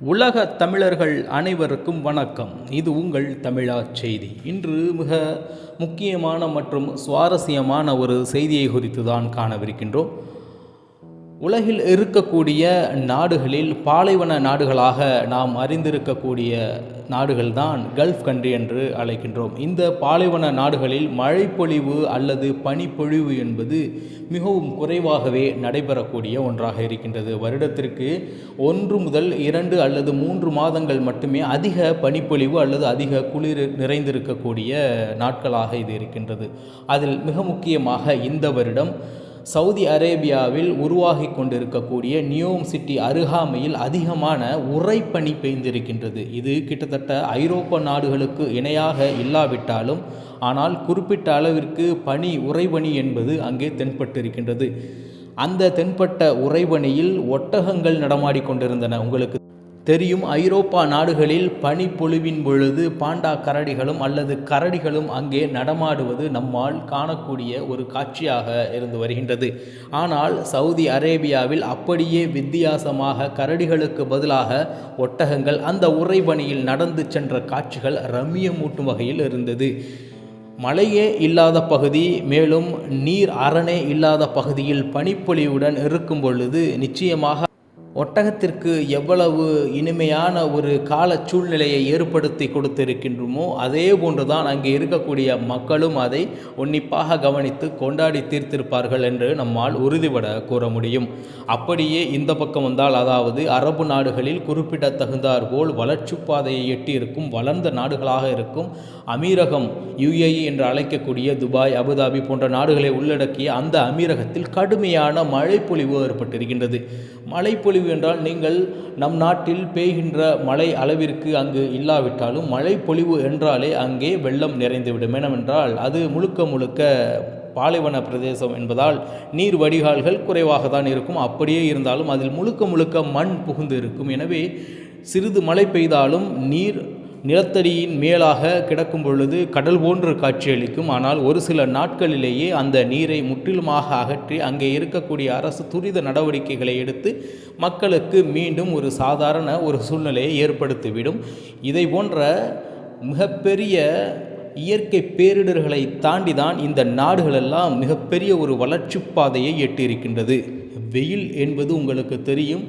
உலக தமிழர்கள் அனைவருக்கும் வணக்கம். இது உங்கள் தமிழா செய்தி. இன்று மிக முக்கியமான மற்றும் சுவாரஸ்யமான ஒரு செய்தியை குறித்து தான் காணவிருக்கின்றோம். உலகில் இருக்கக்கூடிய நாடுகளில் பாலைவன நாடுகளாக நாம் அறிந்திருக்கக்கூடிய நாடுகள்தான் கல்ஃப் கண்ட்ரி என்று அழைக்கின்றோம். இந்த பாலைவன நாடுகளில் மழைப்பொழிவு அல்லது பனிப்பொழிவு என்பது மிகவும் குறைவாகவே நடைபெறக்கூடிய ஒன்றாக இருக்கின்றது. வருடத்திற்கு ஒன்று முதல் இரண்டு அல்லது மூன்று மாதங்கள் மட்டுமே அதிக பனிப்பொழிவு அல்லது அதிக குளிர் நிறைந்திருக்கக்கூடிய நாட்களாக இது இருக்கின்றது. அதில் மிக முக்கியமாக இந்த வருடம் சவுதி அரேபியாவில் உருவாகி கொண்டிருக்கக்கூடிய நியோம் சிட்டி அருகாமையில் அதிகமான உறைப்பனி பெய்ந்திருக்கின்றது இது கிட்டத்தட்ட ஐரோப்ப நாடுகளுக்கு இணையாக இல்லாவிட்டாலும் ஆனால் குறிப்பிட்ட அளவிற்கு பனி உறைபனி என்பது அங்கே தென்பட்டிருக்கின்றது. அந்த தென்பட்ட உறைபனியில் ஒட்டகங்கள் நடமாடிக்கொண்டிருந்தன உங்களுக்கு தெரியும் ஐரோப்பா நாடுகளில் பனிப்பொழிவின் பொழுது பாண்டா கரடிகளும் அல்லது கரடிகளும் அங்கே நடமாடுவது நம்மால் காணக்கூடிய ஒரு காட்சியாக இருந்து வருகின்றது. ஆனால் சவுதி அரேபியாவில் அப்படியே வித்தியாசமாக கரடிகளுக்கு பதிலாக ஒட்டகங்கள் அந்த உறைபணியில் நடந்து சென்ற காட்சிகள் ரம்மியமூட்டும் வகையில் இருந்தது. மழையே இல்லாத பகுதி மேலும் நீர் அரணே இல்லாத பகுதியில் பனிப்பொழிவுடன் இருக்கும் பொழுது நிச்சயமாக ஒட்டகத்திற்கு எவ்வளவு இனிமையான ஒரு கால சூழ்நிலையை ஏற்படுத்தி கொடுத்திருக்கின்றோமோ அதே போன்றுதான் அங்கே இருக்கக்கூடிய மக்களும் அதை உன்னிப்பாக கவனித்து கொண்டாடி தீர்த்திருப்பார்கள் என்று நம்மால் உறுதிபட கூற முடியும். அப்படியே இந்த பக்கம் வந்தால் அதாவது அரபு நாடுகளில் குறிப்பிடத்தகுந்தார் போல் வளர்ச்சி பாதையை எட்டி இருக்கும் வளர்ந்த நாடுகளாக இருக்கும் அமீரகம் யுஏஇ என்று அழைக்கக்கூடிய துபாய் அபுதாபி போன்ற நாடுகளை உள்ளடக்கிய அந்த அமீரகத்தில் கடுமையான மழைப்பொழிவு ஏற்பட்டிருக்கின்றது. மழைப்பொழிவு என்றால் நீங்கள் நம் நாட்டில் பெய்கின்ற மழை அளவிற்கு அங்கு இல்லாவிட்டாலும் மழை பொழிவு என்றாலே அங்கே வெள்ளம் நிறைந்துவிடும். என்னவென்றால் அது முழுக்க முழுக்க பாலைவன பிரதேசம் என்பதால் நீர் வடிகால்கள் குறைவாக தான் இருக்கும். அப்படியே இருந்தாலும் அதில் முழுக்க முழுக்க மண் புகுந்து இருக்கும். எனவே சிறிது மழை பெய்தாலும் நீர் நிலத்தடியின் மேலாக கிடக்கும் பொழுது கடல் போன்று காட்சியளிக்கும். ஆனால் ஒரு சில நாட்களிலேயே அந்த நீரை முற்றிலுமாக அகற்றி அங்கே இருக்கக்கூடிய அரசு துரித நடவடிக்கைகளை எடுத்து மக்களுக்கு மீண்டும் ஒரு சாதாரண ஒரு சூழ்நிலையை ஏற்படுத்திவிடும். இதை போன்ற மிகப்பெரிய இயற்கை பேரிடர்களை தாண்டி தான் இந்த நாடுகளெல்லாம் மிகப்பெரிய ஒரு வளர்ச்சி பாதையை எட்டியிருக்கின்றது. வெயில் என்பது உங்களுக்கு தெரியும்.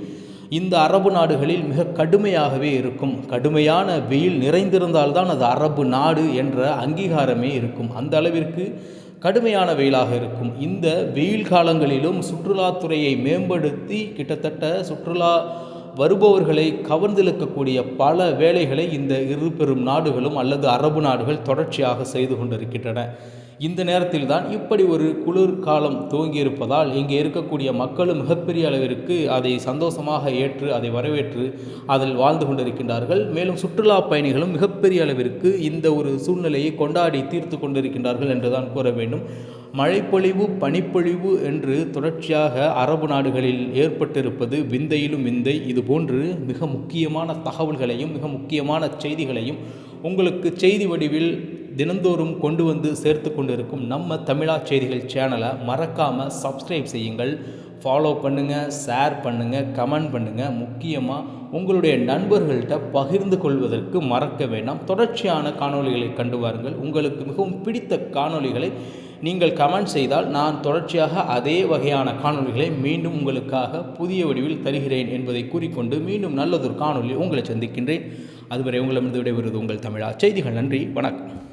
இந்த அரபு நாடுகளில் மிக கடுமையாகவே இருக்கும். கடுமையான வெயில் நிறைந்திருந்தால்தான் அது அரபு நாடு என்ற அங்கீகாரமே இருக்கும். அந்த அளவிற்கு கடுமையான வெயிலாக இருக்கும். இந்த வெயில் காலங்களிலும் சுற்றுலாத்துறையை மேம்படுத்தி கிட்டத்தட்ட சுற்றுலா வருபவர்களை கவர்ந்திழுக்கக்கூடிய பல வேலைகளை இந்த இரு பெரும் நாடுகளும் அல்லது அரபு நாடுகள் தொடர்ச்சியாக செய்து கொண்டிருக்கின்றன. இந்த நேரத்தில் தான் இப்படி ஒரு குளிர் காலம் துவங்கியிருப்பதால் இங்கே இருக்கக்கூடிய மக்களும் மிகப்பெரிய அளவிற்கு அதை சந்தோஷமாக ஏற்று அதை வரவேற்று அதில் வாழ்ந்து கொண்டிருக்கின்றார்கள். மேலும் சுற்றுலா பயணிகளும் மிகப்பெரிய அளவிற்கு இந்த ஒரு சூழ்நிலையை கொண்டாடி தீர்த்து கொண்டிருக்கின்றார்கள் என்றுதான் கூற வேண்டும். மழைப்பொழிவு பனிப்பொழிவு என்று தொடர்ச்சியாக அரபு நாடுகளில் ஏற்பட்டிருப்பது விந்தையிலும் விந்தை. இதுபோன்று மிக முக்கியமான தகவல்களையும் மிக முக்கியமான செய்திகளையும் உங்களுக்கு செய்தி வடிவில் தினந்தோறும் கொண்டு வந்து சேர்த்து கொண்டிருக்கும் நம்ம தமிழா செய்திகள் சேனலை மறக்காமல் சப்ஸ்கிரைப் செய்யுங்கள். ஃபாலோ பண்ணுங்கள் ஷேர் பண்ணுங்கள் கமெண்ட் பண்ணுங்கள் முக்கியமாக உங்களுடைய நண்பர்கள்ட்ட பகிர்ந்து கொள்வதற்கு மறக்க வேண்டாம். தொடர்ச்சியான காணொளிகளை கண்டு வாருங்கள். உங்களுக்கு மிகவும் பிடித்த காணொளிகளை நீங்கள் கமெண்ட் செய்தால் நான் தொடர்ச்சியாக அதே வகையான காணொளிகளை மீண்டும் உங்களுக்காக புதிய வடிவில் தருகிறேன் என்பதை கூறிக்கொண்டு மீண்டும் நல்லதொரு காணொலி உங்களை சந்திக்கின்றேன். அதுவரை உங்களிடமிருந்து விடைபெறுவது உங்கள் தமிழா செய்திகள். நன்றி. வணக்கம்.